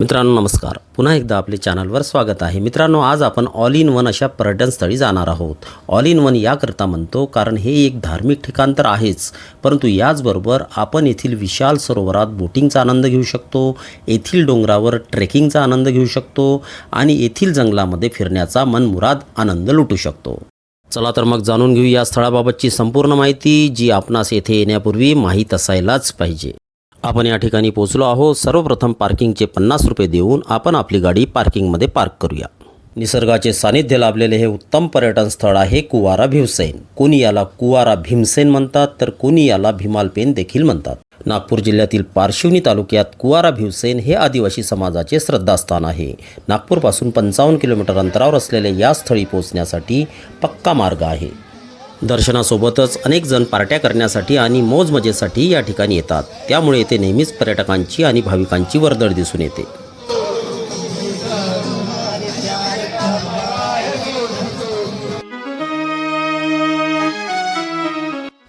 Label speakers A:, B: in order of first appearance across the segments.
A: मित्रांनो नमस्कार. पुन्हा एकदा आपले चॅनलवर स्वागत आहे. मित्रांनो आज आपण ऑल इन वन अशा पर्यटनस्थळी जाणार आहोत. ऑल इन वन याकरता म्हणतो कारण हे एक धार्मिक ठिकाण तर आहेच. परंतु याचबरोबर आपण येथील विशाल सरोवरात बोटिंगचा आनंद घेऊ शकतो येथील डोंगरावर ट्रेकिंगचा आनंद घेऊ शकतो आणि येथील जंगलामध्ये फिरण्याचा मनमुराद आनंद लुटू शकतो. चला तर मग जाणून घेऊ या स्थळाबाबतची संपूर्ण माहिती जी आपणास येथे येण्यापूर्वी माहीत असायलाच पाहिजे. आपण या ठिकाणी पोहोचलो आहोत. सर्वप्रथम पार्किंगचे पन्नास रुपये देऊन आपण आपली गाडी पार्किंगमध्ये पार्क करूया. निसर्गाचे सानिध्य लाभलेले हे उत्तम पर्यटन स्थळ आहे कुवारा भीमसेन. कोणी याला कुवारा भीमसेन म्हणतात तर कोणी याला भीमालपेन देखील म्हणतात. नागपूर जिल्ह्यातील पारशिवनी तालुक्यात कुवारा भिवसेन हे आदिवासी समाजाचे श्रद्धास्थान आहे. नागपूरपासून पंचावन्न किलोमीटर अंतरावर असलेल्या या स्थळी पोहोचण्यासाठी पक्का मार्ग आहे. दर्शनासोबतच अनेक जण पार्ट्या करण्यासाठी आणि मौजमजेसाठी या ठिकाणी येतात. त्यामुळे येथे नेहमीच पर्यटकांची आणि भाविकांची वर्दळ दिसून येते.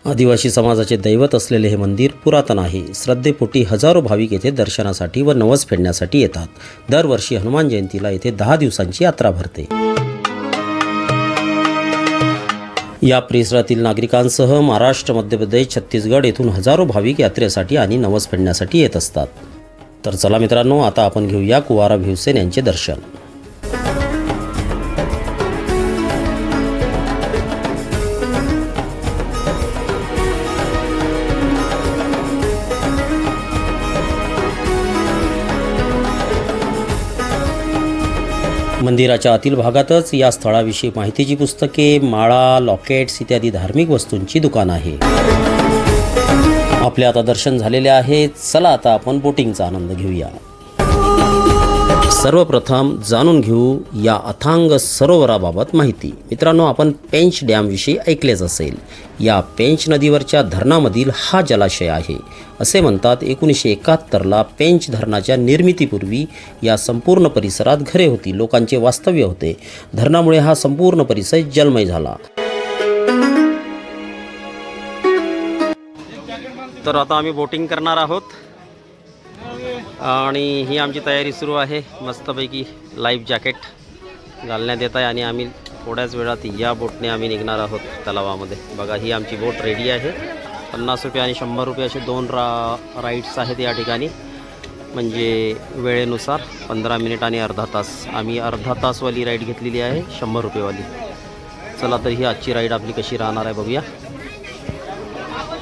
A: आदिवासी समाजाचे दैवत असलेले हे मंदिर पुरातन आहे. श्रद्धेपोटी हजारो भाविक येथे दर्शनासाठी व नवस फेडण्यासाठी येतात. दरवर्षी हनुमान जयंतीला येथे दहा दिवसांची यात्रा भरते. या परिसरातील नागरिकांसह महाराष्ट्र मध्य प्रदेश छत्तीसगड येथून हजारो भाविक यात्रेसाठी आणि नवस फेडण्यासाठी येत असतात. तर चला मित्रांनो आता आपण घेऊया कुवारा भिवसेन यांचे दर्शन. मंदिराच्या आतील भागातच या स्थळाविषयी माहितीची पुस्तके माळा लॉकेट्स इत्यादी धार्मिक वस्तूंची दुकान आहे. आपले आता दर्शन झालेले आहे. चला आता आपण बोटिंगचा आनंद घेऊया. सर्वप्रथम जाणून घेऊ या अथांग सरोवराबाबत माहिती. मित्रांनो आपण पेंच डॅमविषयी ऐकलेच असेल. या पेंच नदीवरच्या धरणामधील हा जलाशय आहे. असे म्हणतात एकोणीसशे एकाहत्तरला पेंच धरणाच्या निर्मितीपूर्वी या संपूर्ण परिसरात घरे होती लोकांचे वास्तव्य होते. धरणामुळे हा संपूर्ण परिसर जलमय झाला. तर आता आम्ही बोटिंग करणार आहोत. आणि ही आमची तयारी सुरू आहे. मस्तपैकी लाईफ जॅकेट घालण्यात येत आहे आणि आम्ही थोड्याच वेळात या बोटने आम्ही निघणार आहोत तलावामध्ये. बघा ही आमची बोट रेडी आहे. पन्नास रुपये आणि शंभर रुपये असे दोन रा राईड्स आहेत या ठिकाणी. म्हणजे वेळेनुसार पंधरा मिनिट आणि अर्धा तास. आम्ही अर्धा तासवाली राईड घेतलेली आहे शंभर रुपयेवाली. चला तर ही आजची राईड आपली कशी राहणार आहे बघूया.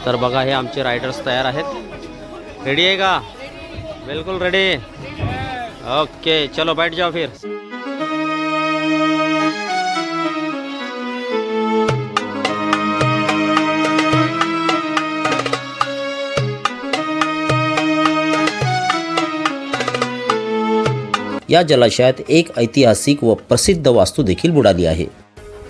A: तर बघा हे आमचे रायडर्स तयार आहेत. रेडी आहे का? बिल्कुल रेडी ओके चलो बैठ जाओ फिर. या जलाशयात एक ऐतिहासिक व प्रसिद्ध वास्तू देखील बुडाली आहे.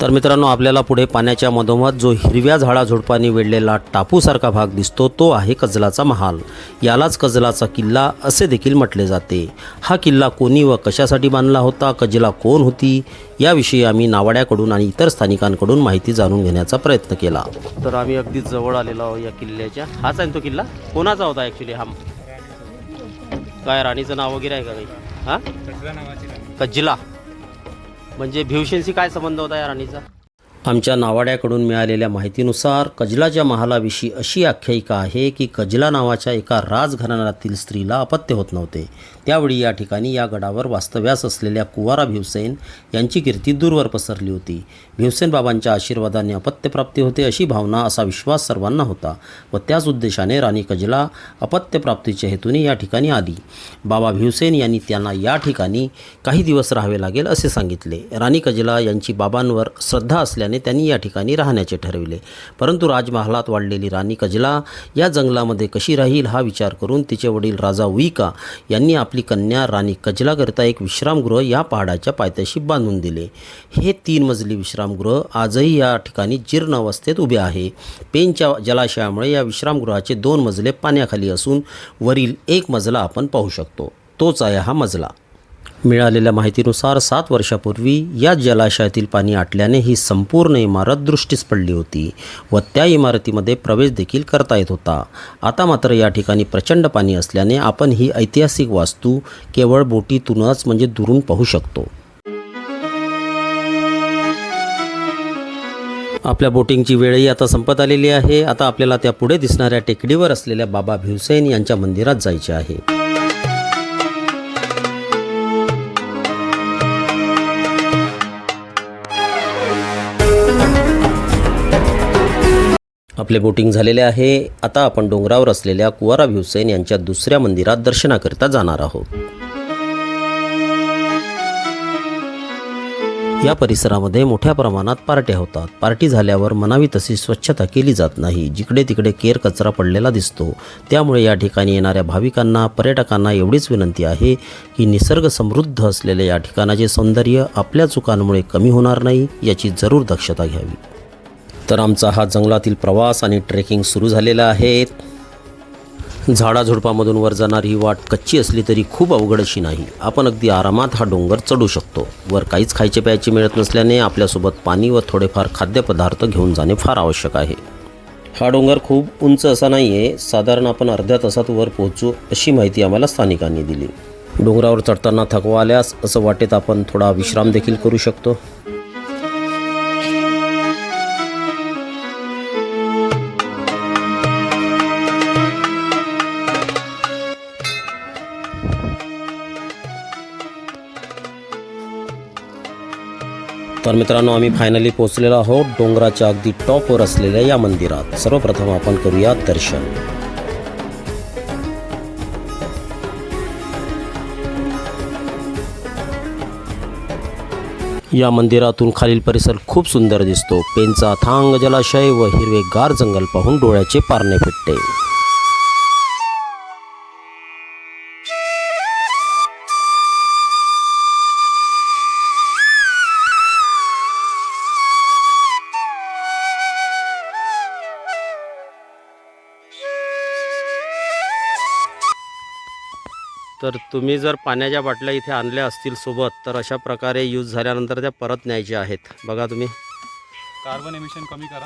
A: तर मित्रांनो आपल्याला पुढे पाण्याच्या मधोमध जो हिरव्या झाडाझुडपांनी वेढलेला टापूसारखा भाग दिसतो तो आहे कजलाचा महाल. यालाच कजलाचा किल्ला असे देखील म्हटले जाते. हा किल्ला कोणी व कशासाठी बांधला होता कजला कोण होती याविषयी आम्ही नावाड्याकडून आणि इतर स्थानिकांकडून माहिती जाणून घेण्याचा प्रयत्न केला. तर आम्ही अगदीच जवळ आलेलो आहोत या किल्ल्याच्या. हाच आहे तो किल्ला? कोणाचा होता ॲक्च्युली हा? काय राणीचं नाव वगैरे आहे का काही? हां? कजला. म्हणजे भिवशेंशी काय संबंध होता या राणीचा? आमच्या नावाड्याकडून मिळालेल्या माहितीनुसार कजलाच्या महालाविषयी अशी आख्यायिका आहे की कजला नावाच्या एका राजघराण्यातील स्त्रीला अपत्य होत नव्हते. त्यावेळी या ठिकाणी या गडावर वास्तव्यास असलेल्या कुवारा भीवसेन यांची कीर्ती दूरवर पसरली होती. भीवसेन बाबांच्या आशीर्वादाने अपत्यप्राप्ती होते अशी भावना असा विश्वास सर्वांना होता व त्याच उद्देशाने राणी कजला अपत्यप्राप्तीच्या हेतूने या ठिकाणी आली. बाबा भीवसेन यांनी त्यांना या ठिकाणी काही दिवस राहावे लागेल असे सांगितले. राणी कजला यांची बाबांवर श्रद्धा असल्याने त्यांनी या ठिकाणी राहण्याचे ठरविले. परंतु राजमहालात वाढलेली राणी कजला या जंगलामध्ये कशी राहील हा विचार करून तिचे वडील राजा उईका यांनी आपली कन्या राणी कजलाकरिता एक विश्रामगृह या पहाडाच्या पायथ्याशी बांधून दिले. हे तीन मजली विश्रामगृह आजही या ठिकाणी जीर्ण अवस्थेत उभे आहे. पेनच्या जलाशयामुळे या विश्रामगृहाचे दोन मजले पाण्याखाली असून वरील एक मजला आपण पाहू शकतो. तोच आहे हा मजला. मिळालेल्या माहितीनुसार सात वर्षापूर्वी या जलाशयातील पाणी आटल्याने ही संपूर्ण इमारत दृष्टीस पडली होती व त्या इमारतीमध्ये प्रवेश देखील करता येत होता. आता मात्र या ठिकाणी प्रचंड पाणी असल्याने आपण ही ऐतिहासिक वास्तू केवळ बोटीतूनच म्हणजे दुरून पाहू शकतो. आपल्या बोटिंगची वेळही आता संपत आलेली आहे. आता आपल्याला त्या पुढे दिसणाऱ्या टेकडीवर असलेल्या बाबा भिवसेन यांच्या मंदिरात जायचे आहे. आपले बोटिंग झालेले आहे. आता आपण डोंगरावर असलेल्या कुवारा भिवसेन यांच्या दुसऱ्या मंदिरात दर्शनाकरिता जाणार आहोत. या परिसरामध्ये मोठ्या प्रमाणात पार्ट्या होतात. पार्टी झाल्यावर मनावी तशी स्वच्छता केली जात नाही. जिकडे तिकडे केर कचरा पडलेला दिसतो. त्यामुळे या ठिकाणी येणाऱ्या भाविकांना पर्यटकांना एवढीच विनंती आहे की निसर्ग समृद्ध असलेल्या या ठिकाणाचे सौंदर्य आपल्या चुकांमुळे कमी होणार नाही याची जरूर दक्षता घ्यावी. तर आमचा हा जंगलातील प्रवास आणि ट्रेकिंग सुरू झालेला आहे. झाडाझुडपामधून वर जाणारी ही वाट कच्ची असली तरी खूप अवघड अशी नाही. आपण अगदी आरामात हा डोंगर चढू शकतो. वर काहीच खायचे प्यायचे मिळत नसल्याने आपल्यासोबत पाणी व थोडेफार खाद्यपदार्थ घेऊन जाणे फार आवश्यक आहे. हा डोंगर खूप उंच असा नाही आहे साधारण आपण अर्ध्या तासात वर पोहोचू अशी माहिती आम्हाला स्थानिकांनी दिली. डोंगरावर चढताना थकवा आल्यास असं वाटेत आपण थोडा विश्राम देखील करू शकतो. तर मित्रांनो आम्ही फायनली पोहोचलेलो आहोत डोंगराच्या अगदी टॉपवर असलेल्या या मंदिरात. सर्वप्रथम आपण करूया दर्शन. या मंदिरातून खालील परिसर खूप सुंदर दिसतो. पेनचा थांग जलाशय व हिरवे गार जंगल पाहून डोळ्याचे पारणे फिटते. तर तुम्ही जर पाण्याच्या बाटल्या इथे आणल्या असतील सोबत तर अशा प्रकारे यूज झाल्यानंतर त्या परत न्यायच्या आहेत. बघा तुम्ही.
B: कार्बन एमिशन कमी करा.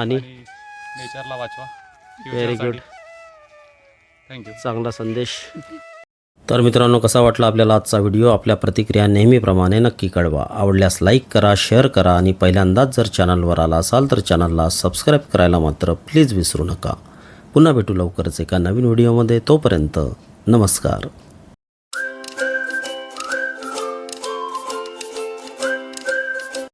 B: आणि? नेचरला वाचवा.
A: Very good.
B: थँक्यू
A: चांगला संदेश. तर मित्रांनो कसा वाटला आपल्याला आजचा व्हिडिओ आपल्या प्रतिक्रिया नेहमीप्रमाणे नक्की कळवा. आवडल्यास लाईक करा शेअर करा आणि पहिल्यांदाच जर चॅनलवर आला असाल तर चॅनलला सबस्क्राईब करायला मात्र प्लीज विसरू नका. पुन्हा भेटू लवकरच एका नवीन व्हिडिओमध्ये तोपर्यंत नमस्कार.